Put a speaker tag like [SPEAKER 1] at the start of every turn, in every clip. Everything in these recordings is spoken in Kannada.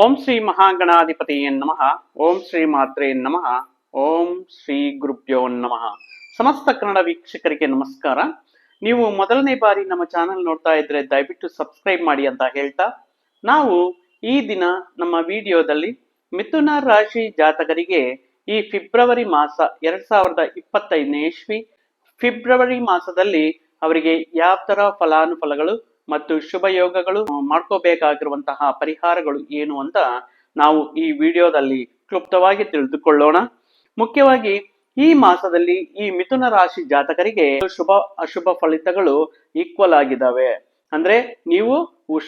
[SPEAKER 1] ಓಂ ಶ್ರೀ ಮಹಾಗಣಾಧಿಪತಿಯೇ ನಮಃ. ಓಂ ಶ್ರೀ ಮಾತ್ರೇ ನಮಃ. ಓಂ ಶ್ರೀ ಗುರುಭ್ಯೋ ನಮಃ. ಸಮಸ್ತ ಕನ್ನಡ ವೀಕ್ಷಕರಿಗೆ ನಮಸ್ಕಾರ. ನೀವು ಮೊದಲನೇ ಬಾರಿ ನಮ್ಮ ಚಾನೆಲ್ ನೋಡ್ತಾ ಇದ್ರೆ ದಯವಿಟ್ಟು ಸಬ್ಸ್ಕ್ರೈಬ್ ಮಾಡಿ ಅಂತ ಹೇಳ್ತಾ, ನಾವು ಈ ದಿನ ನಮ್ಮ ವಿಡಿಯೋದಲ್ಲಿ ಮಿಥುನ ರಾಶಿ ಜಾತಕರಿಗೆ ಈ ಫೆಬ್ರವರಿ ಮಾಸ ಎರಡ್ ಸಾವಿರದ ಇಪ್ಪತ್ತೈದನೇ ಇಸ್ವಿ. ಫೆಬ್ರವರಿ ಮಾಸದಲ್ಲಿ ಅವರಿಗೆ ಯಾವ ತರ ಫಲಾನುಫಲಗಳು ಮತ್ತು ಶುಭ ಯೋಗಗಳು ಮಾಡ್ಕೋಬೇಕಾಗಿರುವಂತಹ ಪರಿಹಾರಗಳು ಏನು ಅಂತ ನಾವು ಈ ವಿಡಿಯೋದಲ್ಲಿ ಕ್ಲುಪ್ತವಾಗಿ ತಿಳಿದುಕೊಳ್ಳೋಣ. ಮುಖ್ಯವಾಗಿ ಈ ಮಾಸದಲ್ಲಿ ಈ ಮಿಥುನ ರಾಶಿ ಜಾತಕರಿಗೆ ಶುಭ, ಅಶುಭ ಫಲಿತಗಳು ಈಕ್ವಲ್ ಆಗಿದ್ದಾವೆ. ಅಂದ್ರೆ ನೀವು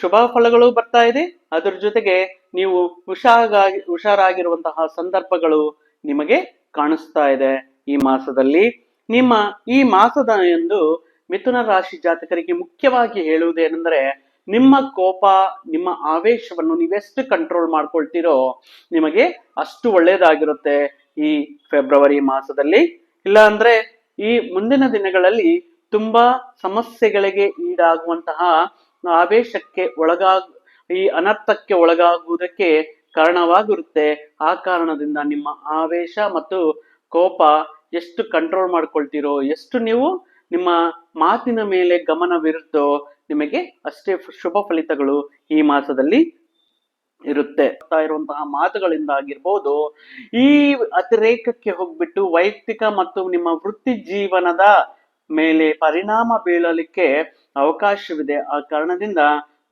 [SPEAKER 1] ಶುಭ ಫಲಗಳು ಬರ್ತಾ ಇದೆ, ಅದ್ರ ಜೊತೆಗೆ ನೀವು ಹುಷಾರಾಗಿ, ಹುಷಾರಾಗಿರುವಂತಹ ಸಂದರ್ಭಗಳು ನಿಮಗೆ ಕಾಣಿಸ್ತಾ ಇದೆ ಈ ಮಾಸದಲ್ಲಿ. ನಿಮ್ಮ ಈ ಮಾಸದ ಎಂದು ಮಿಥುನ ರಾಶಿ ಜಾತಕರಿಗೆ ಮುಖ್ಯವಾಗಿ ಹೇಳುವುದೇನೆಂದರೆ ನಿಮ್ಮ ಕೋಪ, ನಿಮ್ಮ ಆವೇಶವನ್ನು ನೀವೆಷ್ಟು ಕಂಟ್ರೋಲ್ ಮಾಡ್ಕೊಳ್ತೀರೋ ನಿಮಗೆ ಅಷ್ಟು ಒಳ್ಳೆಯದಾಗಿರುತ್ತೆ ಈ ಫೆಬ್ರವರಿ ಮಾಸದಲ್ಲಿ. ಇಲ್ಲ ಅಂದ್ರೆ ಈ ಮುಂದಿನ ದಿನಗಳಲ್ಲಿ ತುಂಬಾ ಸಮಸ್ಯೆಗಳಿಗೆ ಈಡಾಗುವಂತಹ ಆವೇಶಕ್ಕೆ ಒಳಗಾಗ, ಈ ಅನರ್ಥಕ್ಕೆ ಒಳಗಾಗುವುದಕ್ಕೆ ಕಾರಣವಾಗಿರುತ್ತೆ. ಆ ಕಾರಣದಿಂದ ನಿಮ್ಮ ಆವೇಶ ಮತ್ತು ಕೋಪ ಎಷ್ಟು ಕಂಟ್ರೋಲ್ ಮಾಡ್ಕೊಳ್ತೀರೋ, ಎಷ್ಟು ನೀವು ನಿಮ್ಮ ಮಾತಿನ ಮೇಲೆ ಗಮನವಿರುತ್ತೋ ನಿಮಗೆ ಅಷ್ಟೇ ಶುಭ ಫಲಿತಗಳು ಈ ಮಾಸದಲ್ಲಿ ಇರುತ್ತೆ. ಇರುವಂತಹ ಮಾತುಗಳಿಂದ ಆಗಿರ್ಬೋದು ಈ ಅತಿರೇಕಕ್ಕೆ ಹೋಗ್ಬಿಟ್ಟು ವೈಯಕ್ತಿಕ ಮತ್ತು ನಿಮ್ಮ ವೃತ್ತಿ ಜೀವನದ ಮೇಲೆ ಪರಿಣಾಮ ಬೀಳಲಿಕ್ಕೆ ಅವಕಾಶವಿದೆ. ಆ ಕಾರಣದಿಂದ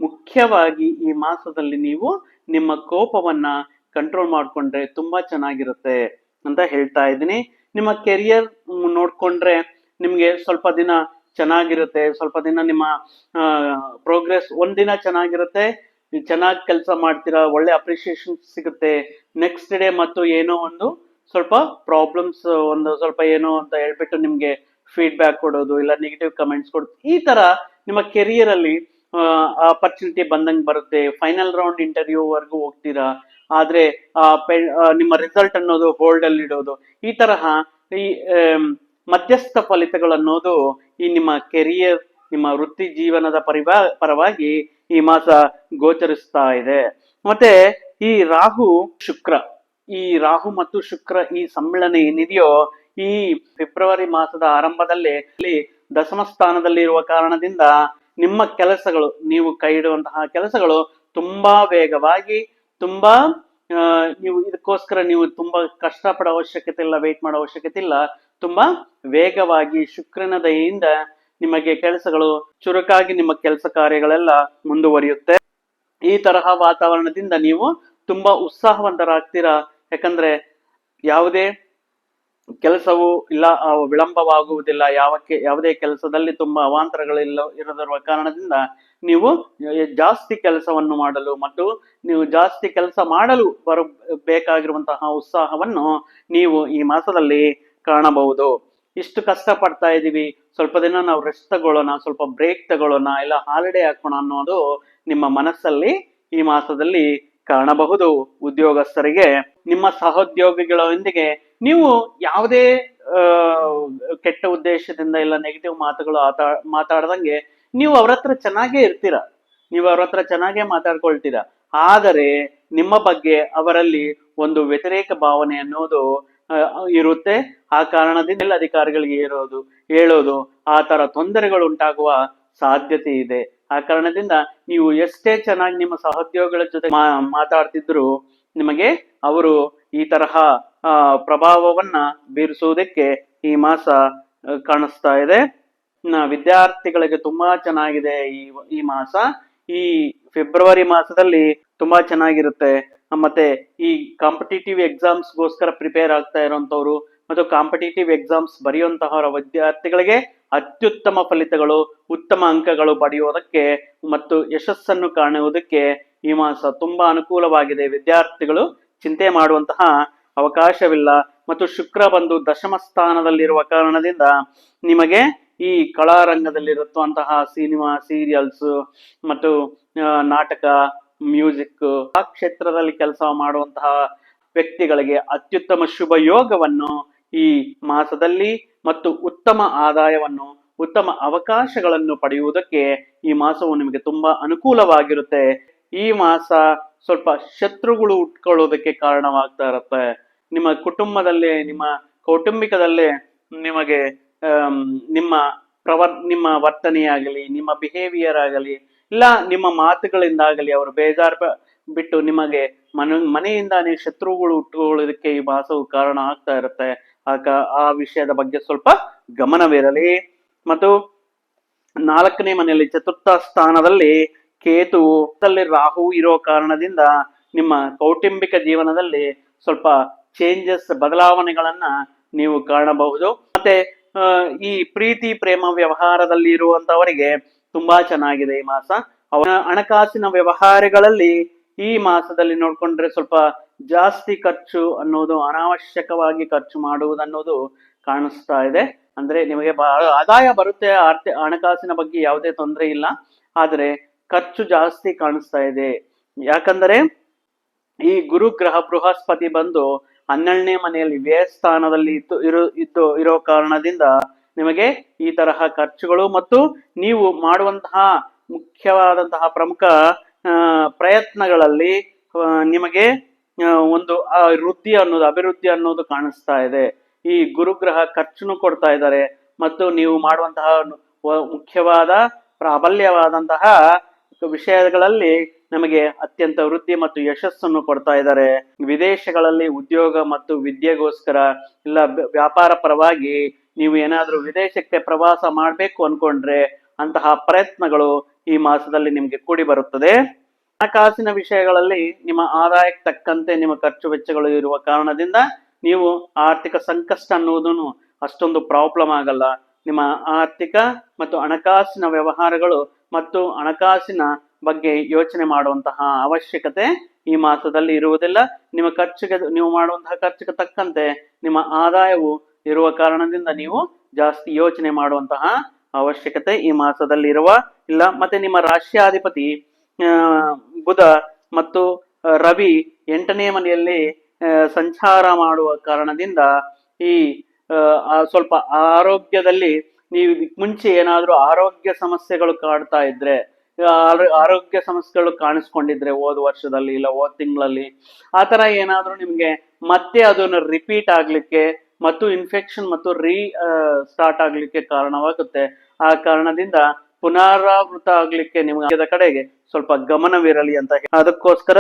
[SPEAKER 1] ಮುಖ್ಯವಾಗಿ ಈ ಮಾಸದಲ್ಲಿ ನೀವು ನಿಮ್ಮ ಕೋಪವನ್ನ ಕಂಟ್ರೋಲ್ ಮಾಡ್ಕೊಂಡ್ರೆ ತುಂಬಾ ಚೆನ್ನಾಗಿರುತ್ತೆ ಅಂತ ಹೇಳ್ತಾ ಇದ್ದೀನಿ. ನಿಮ್ಮ ಕೆರಿಯರ್ ನೋಡ್ಕೊಂಡ್ರೆ ನಿಮ್ಗೆ ಸ್ವಲ್ಪ ದಿನ ಚೆನ್ನಾಗಿರುತ್ತೆ. ಸ್ವಲ್ಪ ದಿನ ನಿಮ್ಮ ಪ್ರೋಗ್ರೆಸ್ ಒಂದಿನ ಚೆನ್ನಾಗಿರುತ್ತೆ. ಚೆನ್ನಾಗಿ ಕೆಲಸ ಮಾಡ್ತೀರಾ, ಒಳ್ಳೆ ಅಪ್ರಿಸಿಯೇಷನ್ ಸಿಗುತ್ತೆ. ನೆಕ್ಸ್ಟ್ ಡೇ ಮತ್ತು ಏನೋ ಒಂದು ಸ್ವಲ್ಪ ಪ್ರಾಬ್ಲಮ್ಸ್ ಒಂದು ಸ್ವಲ್ಪ ಏನೋ ಅಂತ ಹೇಳ್ಬಿಟ್ಟು ನಿಮ್ಗೆ ಫೀಡ್ಬ್ಯಾಕ್ ಕೊಡೋದು, ಇಲ್ಲ ನೆಗೆಟಿವ್ ಕಮೆಂಟ್ಸ್ ಕೊಡೋದು. ಈ ತರ ನಿಮ್ಮ ಕೆರಿಯರ್ ಅಲ್ಲಿ ಅಪರ್ಚುನಿಟಿ ಬಂದಂಗೆ ಬರುತ್ತೆ. ಫೈನಲ್ ರೌಂಡ್ ಇಂಟರ್ವ್ಯೂ ವರ್ಗು ಹೋಗ್ತೀರಾ. ಆದ್ರೆ ನಿಮ್ಮ ರಿಸಲ್ಟ್ ಅನ್ನೋದು ಹೋಲ್ಡ್ ಅಲ್ಲಿ ಇಡೋದು ಈ ತರಹ ಈ ಮಧ್ಯಸ್ಥ ಫಲಿತಗಳು ಅನ್ನೋದು ಈ ನಿಮ್ಮ ಕೆರಿಯರ್, ನಿಮ್ಮ ವೃತ್ತಿ ಜೀವನದ ಪರಿವಾ ಪರವಾಗಿ ಈ ಮಾಸ ಗೋಚರಿಸ್ತಾ ಇದೆ. ಮತ್ತೆ ಈ ರಾಹು ಶುಕ್ರ, ಈ ರಾಹು ಮತ್ತು ಶುಕ್ರ ಈ ಸಮ್ಮಿಳನ ಏನಿದೆಯೋ ಈ ಫೆಬ್ರವರಿ ಮಾಸದ ಆರಂಭದಲ್ಲಿ ದಶಮ ಸ್ಥಾನದಲ್ಲಿ ಇರುವ ಕಾರಣದಿಂದ ನಿಮ್ಮ ಕೆಲಸಗಳು, ನೀವು ಕೈ ಕೆಲಸಗಳು ತುಂಬಾ ವೇಗವಾಗಿ, ತುಂಬಾ ನೀವು ಇದಕ್ಕೋಸ್ಕರ ನೀವು ತುಂಬಾ ಕಷ್ಟಪಡೋ ಅವಶ್ಯಕತೆ ಇಲ್ಲ ವೇಟ್ ಮಾಡೋ ಅವಶ್ಯಕತೆ ಇಲ್ಲ. ತುಂಬಾ ವೇಗವಾಗಿ ಶುಕ್ರನ ದಯೆಯಿಂದ ನಿಮಗೆ ಕೆಲಸಗಳು ಚುರುಕಾಗಿ ನಿಮ್ಮ ಕೆಲಸ ಕಾರ್ಯಗಳೆಲ್ಲ ಮುಂದುವರಿಯುತ್ತೆ. ಈ ತರಹ ವಾತಾವರಣದಿಂದ ನೀವು ತುಂಬಾ ಉತ್ಸಾಹವಂತರಾಗ್ತೀರಾ? ಯಾಕಂದ್ರೆ ಯಾವುದೇ ಕೆಲಸವು ಇಲ್ಲ ವಿಳಂಬವಾಗುವುದಿಲ್ಲ. ಯಾವಕ್ಕೆ, ಯಾವುದೇ ಕೆಲಸದಲ್ಲಿ ತುಂಬಾ ಅವಾಂತರಗಳಿಲ್ಲ ಇರದಿರುವ ಕಾರಣದಿಂದ ನೀವು ಜಾಸ್ತಿ ಕೆಲಸವನ್ನು ಮಾಡಲು ಮತ್ತು ನೀವು ಜಾಸ್ತಿ ಕೆಲಸ ಮಾಡಲು ಬರ, ಬೇಕಾಗಿರುವಂತಹ ಉತ್ಸಾಹವನ್ನು ನೀವು ಈ ಮಾಸದಲ್ಲಿ ಕಾಣಬಹುದು. ಇಷ್ಟು ಕಷ್ಟ ಪಡ್ತಾ ಇದೀವಿ. ಸ್ವಲ್ಪ ದಿನ ನಾವು ರೆಸ್ಟ್ ತಗೊಳ್ಳೋಣ, ಸ್ವಲ್ಪ ಬ್ರೇಕ್ ತಗೊಳ್ಳೋಣ, ಇಲ್ಲ ಹಾಲಿಡೇ ಹಾಕೋಣ ಅನ್ನೋದು ನಿಮ್ಮ ಮನಸ್ಸಲ್ಲಿ ಈ ಮಾಸದಲ್ಲಿ ಕಾಣಬಹುದು. ಉದ್ಯೋಗಸ್ಥರಿಗೆ, ನಿಮ್ಮ ಸಹೋದ್ಯೋಗಿಗಳೊಂದಿಗೆ ನೀವು ಯಾವುದೇ ಕೆಟ್ಟ ಉದ್ದೇಶದಿಂದ ಇಲ್ಲ ನೆಗೆಟಿವ್ ಮಾತುಗಳು ಆತಾ, ಮಾತಾಡ್ದಂಗೆ ನೀವು ಅವ್ರ ಹತ್ರ ಚೆನ್ನಾಗೇ ಇರ್ತೀರ. ನೀವು ಅವ್ರ ಹತ್ರ ಚೆನ್ನಾಗೇ ಮಾತಾಡ್ಕೊಳ್ತೀರ. ಆದರೆ ನಿಮ್ಮ ಬಗ್ಗೆ ಅವರಲ್ಲಿ ಒಂದು ವ್ಯತಿರೇಕ ಭಾವನೆ ಅನ್ನೋದು ಇರುತ್ತೆ. ಆ ಕಾರಣದಿಂದ ಎಲ್ಲ ಅಧಿಕಾರಿಗಳಿಗೆ ಇರೋದು ಹೇಳೋದು, ಆ ತರ ತೊಂದರೆಗಳು ಉಂಟಾಗುವ ಸಾಧ್ಯತೆ ಇದೆ. ಆ ಕಾರಣದಿಂದ ನೀವು ಎಷ್ಟೇ ಚೆನ್ನಾಗಿ ನಿಮ್ಮ ಸಹೋದ್ಯೋಗಿಗಳ ಜೊತೆ ಮಾತಾಡ್ತಿದ್ರು ನಿಮಗೆ ಅವರು ಈ ತರಹ ಪ್ರಭಾವವನ್ನ ಬೀರಿಸುವುದಕ್ಕೆ ಈ ಮಾಸ ಕಾಣಿಸ್ತಾ ಇದೆ. ವಿದ್ಯಾರ್ಥಿಗಳಿಗೆ ತುಂಬಾ ಚೆನ್ನಾಗಿದೆ ಈ ಈ ಮಾಸ. ಈ ಫೆಬ್ರವರಿ ಮಾಸದಲ್ಲಿ ತುಂಬಾ ಚೆನ್ನಾಗಿರುತ್ತೆ. ಮತ್ತೆ ಈ ಕಾಂಪಿಟೇಟಿವ್ ಎಕ್ಸಾಮ್ಸ್ಗೋಸ್ಕರ ಪ್ರಿಪೇರ್ ಆಗ್ತಾ ಇರೋಂಥವ್ರು ಮತ್ತು ಕಾಂಪಿಟೇಟಿವ್ ಎಕ್ಸಾಮ್ಸ್ ಬರೆಯುವಂತಹ ವಿದ್ಯಾರ್ಥಿಗಳಿಗೆ ಅತ್ಯುತ್ತಮ ಫಲಿತಗಳು, ಉತ್ತಮ ಅಂಕಗಳು ಪಡೆಯುವುದಕ್ಕೆ ಮತ್ತು ಯಶಸ್ಸನ್ನು ಕಾಣುವುದಕ್ಕೆ ಈ ಮಾಸ ತುಂಬಾ ಅನುಕೂಲವಾಗಿದೆ. ವಿದ್ಯಾರ್ಥಿಗಳು ಚಿಂತೆ ಮಾಡುವಂತಹ ಅವಕಾಶವಿಲ್ಲ ಮತ್ತು ಶುಕ್ರ ಬಂದು ದಶಮ ಸ್ಥಾನದಲ್ಲಿರುವ ಕಾರಣದಿಂದ ನಿಮಗೆ ಈ ಕಲಾರಂಗದಲ್ಲಿರುವಂತಹ ಸಿನಿಮಾ ಸೀರಿಯಲ್ಸ್ ಮತ್ತು ನಾಟಕ ಮ್ಯೂಸಿಕ್ ಆ ಕ್ಷೇತ್ರದಲ್ಲಿ ಕೆಲಸ ಮಾಡುವಂತಹ ವ್ಯಕ್ತಿಗಳಿಗೆ ಅತ್ಯುತ್ತಮ ಶುಭ ಯೋಗವನ್ನು ಈ ಮಾಸದಲ್ಲಿ ಮತ್ತು ಉತ್ತಮ ಆದಾಯವನ್ನು, ಉತ್ತಮ ಅವಕಾಶಗಳನ್ನು ಪಡೆಯುವುದಕ್ಕೆ ಈ ಮಾಸವು ನಿಮಗೆ ತುಂಬಾ ಅನುಕೂಲವಾಗಿರುತ್ತೆ. ಈ ಮಾಸ ಸ್ವಲ್ಪ ಶತ್ರುಗಳು ಉಟ್ಕೊಳ್ಳೋದಕ್ಕೆ ಕಾರಣವಾಗ್ತಾ ಇರುತ್ತೆ. ನಿಮ್ಮ ಕುಟುಂಬದಲ್ಲಿ, ನಿಮ್ಮ ಕೌಟುಂಬಿಕದಲ್ಲಿ ನಿಮಗೆ ನಿಮ್ಮ ಪ್ರವರ್, ನಿಮ್ಮ ವರ್ತನೆಯಾಗಲಿ, ನಿಮ್ಮ ಬಿಹೇವಿಯರ್ ಆಗಲಿ ಇಲ್ಲ, ನಿಮ್ಮ ಮಾತುಗಳಿಂದಾಗಲಿ ಅವರು ಬೇಜಾರು ಬಿಟ್ಟು ನಿಮಗೆ ಮನ, ಮನೆಯಿಂದಾನೇ ಶತ್ರುಗಳು ಹುಟ್ಟುಕೊಳ್ಳೋದಕ್ಕೆ ಈ ಭಾಸವು ಕಾರಣ ಆಗ್ತಾ ಇರುತ್ತೆ. ಆ ವಿಷಯದ ಬಗ್ಗೆ ಸ್ವಲ್ಪ ಗಮನವಿರಲಿ. ಮತ್ತು ನಾಲ್ಕನೇ ಮನೆಯಲ್ಲಿ ಚತುರ್ಥ ಸ್ಥಾನದಲ್ಲಿ ಕೇತು, ಅಲ್ಲಿ ರಾಹು ಇರೋ ಕಾರಣದಿಂದ ನಿಮ್ಮ ಕೌಟುಂಬಿಕ ಜೀವನದಲ್ಲಿ ಸ್ವಲ್ಪ ಚೇಂಜಸ್ ಬದಲಾವಣೆಗಳನ್ನ ನೀವು ಕಾಣಬಹುದು. ಮತ್ತೆ ಈ ಪ್ರೀತಿ, ಪ್ರೇಮ ವ್ಯವಹಾರದಲ್ಲಿ ಇರುವಂತವರಿಗೆ ತುಂಬಾ ಚೆನ್ನಾಗಿದೆ ಈ ಮಾಸ. ಅವರ ಹಣಕಾಸಿನ ವ್ಯವಹಾರಗಳಲ್ಲಿ ಈ ಮಾಸದಲ್ಲಿ ನೋಡ್ಕೊಂಡ್ರೆ ಸ್ವಲ್ಪ ಜಾಸ್ತಿ ಖರ್ಚು ಅನ್ನೋದು, ಅನಾವಶ್ಯಕವಾಗಿ ಖರ್ಚು ಮಾಡುವುದನ್ನೋದು ಕಾಣಿಸ್ತಾ ಇದೆ. ಅಂದ್ರೆ ನಿಮಗೆ ಆದಾಯ ಬರುತ್ತೆ, ಆರ್ಥಿ, ಹಣಕಾಸಿನ ಬಗ್ಗೆ ಯಾವುದೇ ತೊಂದರೆ ಇಲ್ಲ. ಆದರೆ ಖರ್ಚು ಜಾಸ್ತಿ ಕಾಣಿಸ್ತಾ ಇದೆ. ಯಾಕಂದರೆ ಈ ಗುರು ಗ್ರಹ ಬೃಹಸ್ಪತಿ ಬಂದು ಹನ್ನೆರಡನೇ ಮನೆಯಲ್ಲಿ ವ್ಯಯ ಸ್ಥಾನದಲ್ಲಿ ಇದ್ದು ಇರೋ ಇದ್ದು, ಇರೋ ಕಾರಣದಿಂದ ನಿಮಗೆ ಈ ತರಹ ಖರ್ಚುಗಳು ಮತ್ತು ನೀವು ಮಾಡುವಂತಹ ಮುಖ್ಯವಾದಂತಹ ಪ್ರಮುಖ ಪ್ರಯತ್ನಗಳಲ್ಲಿ ನಿಮಗೆ ಒಂದು ವೃದ್ಧಿ ಅನ್ನೋದು, ಅಭಿವೃದ್ಧಿ ಅನ್ನೋದು ಕಾಣಿಸ್ತಾ ಇದೆ. ಈ ಗುರುಗ್ರಹ ಖರ್ಚುನು ಕೊಡ್ತಾ ಇದ್ದಾರೆ. ಮತ್ತು ನೀವು ಮಾಡುವಂತಹ ಮುಖ್ಯವಾದ, ಪ್ರಾಬಲ್ಯವಾದಂತಹ ವಿಷಯಗಳಲ್ಲಿ ನಮಗೆ ಅತ್ಯಂತ ವೃದ್ಧಿ ಮತ್ತು ಯಶಸ್ಸನ್ನು ಕೊಡ್ತಾ ಇದ್ದಾರೆ. ವಿದೇಶಗಳಲ್ಲಿ ಉದ್ಯೋಗ ಮತ್ತು ವಿದ್ಯೆಗೋಸ್ಕರ, ಇಲ್ಲ ವ್ಯಾಪಾರ ಪರವಾಗಿ ನೀವು ಏನಾದರೂ ವಿದೇಶಕ್ಕೆ ಪ್ರವಾಸ ಮಾಡಬೇಕು ಅನ್ಕೊಂಡ್ರೆ ಅಂತಹ ಪ್ರಯತ್ನಗಳು ಈ ಮಾಸದಲ್ಲಿ ನಿಮಗೆ ಕೂಡಿ ಬರುತ್ತದೆ. ಹಣಕಾಸಿನ ವಿಷಯಗಳಲ್ಲಿ ನಿಮ್ಮ ಆದಾಯಕ್ಕೆ ತಕ್ಕಂತೆ ನಿಮ್ಮ ಖರ್ಚು ವೆಚ್ಚಗಳು ಇರುವ ಕಾರಣದಿಂದ ನೀವು ಆರ್ಥಿಕ ಸಂಕಷ್ಟ ಅನ್ನುವುದನ್ನು ಅಷ್ಟೊಂದು ಪ್ರಾಬ್ಲಮ್ ಆಗಲ್ಲ. ನಿಮ್ಮ ಆರ್ಥಿಕ ಮತ್ತು ಹಣಕಾಸಿನ ವ್ಯವಹಾರಗಳು ಮತ್ತು ಹಣಕಾಸಿನ ಬಗ್ಗೆ ಯೋಚನೆ ಮಾಡುವಂತಹ ಅವಶ್ಯಕತೆ ಈ ಮಾಸದಲ್ಲಿ ಇರುವುದಿಲ್ಲ. ನಿಮ್ಮ ಖರ್ಚಿಗೆ ನೀವು ಮಾಡುವಂತಹ ಖರ್ಚಿಗೆ ತಕ್ಕಂತೆ ನಿಮ್ಮ ಆದಾಯವು ಇರುವ ಕಾರಣದಿಂದ ನೀವು ಜಾಸ್ತಿ ಯೋಚನೆ ಮಾಡುವಂತಹ ಅವಶ್ಯಕತೆ ಈ ಮಾಸದಲ್ಲಿ ಇರುವ ಇಲ್ಲ. ಮತ್ತೆ ನಿಮ್ಮ ರಾಷ್ಟ್ರಾಧಿಪತಿ ಬುಧ ಮತ್ತು ರವಿ ಎಂಟನೇ ಮನೆಯಲ್ಲಿ ಸಂಚಾರ ಮಾಡುವ ಕಾರಣದಿಂದ ಈ ಸ್ವಲ್ಪ ಆರೋಗ್ಯದಲ್ಲಿ ನೀವು ಮುಂಚೆ ಏನಾದರೂ ಆರೋಗ್ಯ ಸಮಸ್ಯೆಗಳು ಕಾಡ್ತಾ ಇದ್ರೆ ಆರೋ- ಆರೋಗ್ಯ ಸಮಸ್ಯೆಗಳು ಕಾಣಿಸ್ಕೊಂಡಿದ್ರೆ ಹೋದ ವರ್ಷದಲ್ಲಿ ಇಲ್ಲ, ಹೋದ ತಿಂಗಳಲ್ಲಿ, ಆ ತರ ಏನಾದ್ರೂ ನಿಮ್ಗೆ ಮತ್ತೆ ಅದನ್ನು ರಿಪೀಟ್ ಆಗ್ಲಿಕ್ಕೆ ಮತ್ತು ಇನ್ಫೆಕ್ಷನ್ ಮತ್ತು ರೀ ಸ್ಟಾರ್ಟ್ ಆಗ್ಲಿಕ್ಕೆ ಕಾರಣವಾಗುತ್ತೆ. ಆ ಕಾರಣದಿಂದ ಪುನರಾವೃತ ಆಗ್ಲಿಕ್ಕೆ ನಿಮ್ಗೆ ಕಡೆಗೆ ಸ್ವಲ್ಪ ಗಮನವಿರಲಿ ಅಂತ ಅದಕ್ಕೋಸ್ಕರ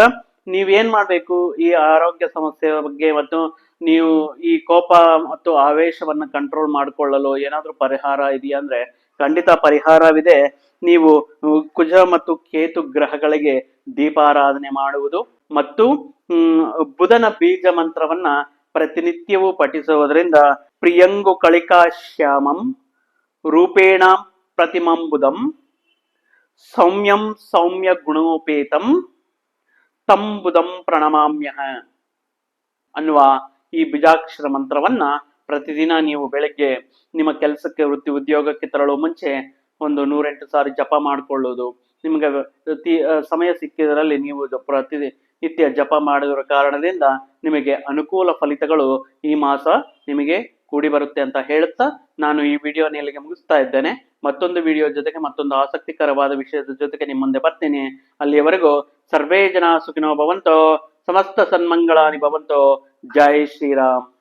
[SPEAKER 1] ನೀವೇನ್ ಮಾಡ್ಬೇಕು? ಈ ಆರೋಗ್ಯ ಸಮಸ್ಯೆ ಬಗ್ಗೆ ಮತ್ತು ನೀವು ಈ ಕೋಪ ಮತ್ತು ಆವೇಶವನ್ನ ಕಂಟ್ರೋಲ್ ಮಾಡಿಕೊಳ್ಳಲು ಏನಾದ್ರೂ ಪರಿಹಾರ ಇದೆಯಾ ಅಂದ್ರೆ ಖಂಡಿತ ಪರಿಹಾರವಿದೆ. ನೀವು ಕುಜ ಮತ್ತು ಕೇತು ಗ್ರಹಗಳಿಗೆ ದೀಪಾರಾಧನೆ ಮಾಡುವುದು ಮತ್ತು ಬುಧನ ಬೀಜ ಮಂತ್ರವನ್ನ ಪ್ರತಿನಿತ್ಯವೂ ಪಠಿಸುವುದರಿಂದ ಪ್ರಿಯಂಗು ಕಳಿಕಾ ಶ್ಯಾಮಂ ರೂಪೇಣ ಪ್ರತಿಮಂಬುದಂ ಸೌಮ್ಯಂ ಸೌಮ್ಯ ಗುಣೋಪೇತಂ ತಂಬುದಂ ಪ್ರಣಮಾಮ್ಯ ಅನ್ನುವ ಈ ಬಿಜಾಕ್ಷರ ಮಂತ್ರವನ್ನ ಪ್ರತಿದಿನ ನೀವು ಬೆಳಗ್ಗೆ ನಿಮ್ಮ ಕೆಲಸಕ್ಕೆ, ವೃತ್ತಿ ಉದ್ಯೋಗಕ್ಕೆ ತೆರಳುವ ಮುಂಚೆ ಒಂದು ನೂರೆಂಟು ಸಾರಿ ಜಪ ಮಾಡಿಕೊಳ್ಳುವುದು ನಿಮಗೆ ಸಮಯ ಸಿಕ್ಕಿದರಲ್ಲಿ ನೀವು ಪ್ರತಿ ನಿತ್ಯ ಜಪ ಮಾಡಿರುವ ಕಾರಣದಿಂದ ನಿಮಗೆ ಅನುಕೂಲ ಫಲಿತಗಳು ಈ ಮಾಸ ನಿಮಗೆ ಕೂಡಿ ಬರುತ್ತೆ ಅಂತ ಹೇಳುತ್ತಾ ನಾನು ಈ ವಿಡಿಯೋನ ಇಲ್ಲಿಗೆ ಮುಗಿಸ್ತಾ ಇದ್ದೇನೆ. ಮತ್ತೊಂದು ವಿಡಿಯೋ ಜೊತೆಗೆ ಮತ್ತೊಂದು ಆಸಕ್ತಿಕರವಾದ ವಿಷಯದ ಜೊತೆಗೆ ನಿಮ್ಮ ಮುಂದೆ ಬರ್ತೀನಿ. ಅಲ್ಲಿಯವರೆಗೂ ಸರ್ವೇ ಜನ ಸುಖಿನೋ ಭವಂತೋ, ಸಮಸ್ತ ಸನ್ಮಂಗಳಾನಿ ಭವಂತೋ, ಜೈ ಶ್ರೀರಾಮ್.